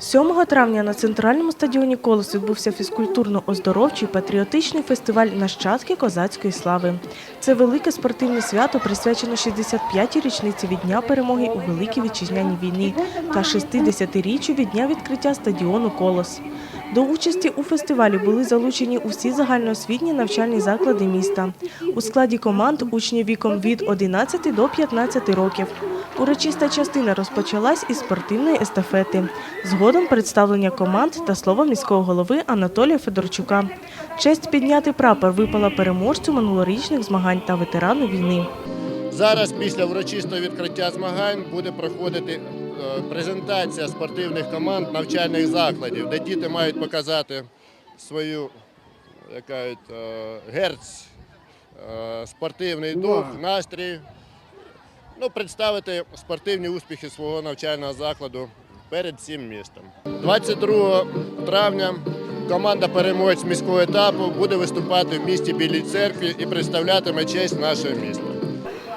7 травня на центральному стадіоні Колос відбувся фізкультурно-оздоровчий патріотичний фестиваль Нащадки козацької слави. Це велике спортивне свято присвячено 65-й річниці від дня перемоги у Великій Вітчизняній війні та 60-річчю від дня відкриття стадіону Колос. До участі у фестивалі були залучені усі загальноосвітні навчальні заклади міста. У складі команд учні віком від 11 до 15 років. Урочиста частина розпочалась із спортивної естафети. Згодом представлення команд та слово міського голови Анатолія Федорчука. Честь підняти прапор випала переможцю минулорічних змагань та ветерану війни. Зараз після урочистого відкриття змагань буде проходити е, презентація спортивних команд навчальних закладів, де діти мають показати свою як кажуть, е, герць, е, спортивний дух, настрій, ну, представити спортивні успіхи свого навчального закладу перед всім містом. 22 травня команда переможець міського етапу буде виступати в місті Білій церкві і представлятиме честь нашого міста.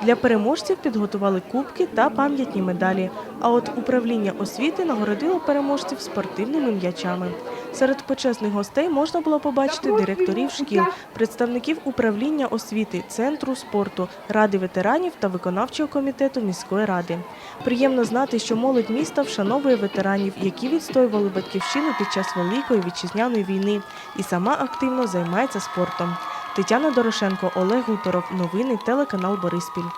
Для переможців підготували кубки та пам'ятні медалі. А от управління освіти нагородило переможців спортивними м'ячами. Серед почесних гостей можна було побачити директорів шкіл, представників управління освіти, центру спорту, ради ветеранів та виконавчого комітету міської ради. Приємно знати, що молодь міста вшановує ветеранів, які відстоювали батьківщину під час Великої вітчизняної війни, і сама активно займається спортом. Тетяна Дорошенко, Олег Гуторов. Новини телеканал Бориспіль.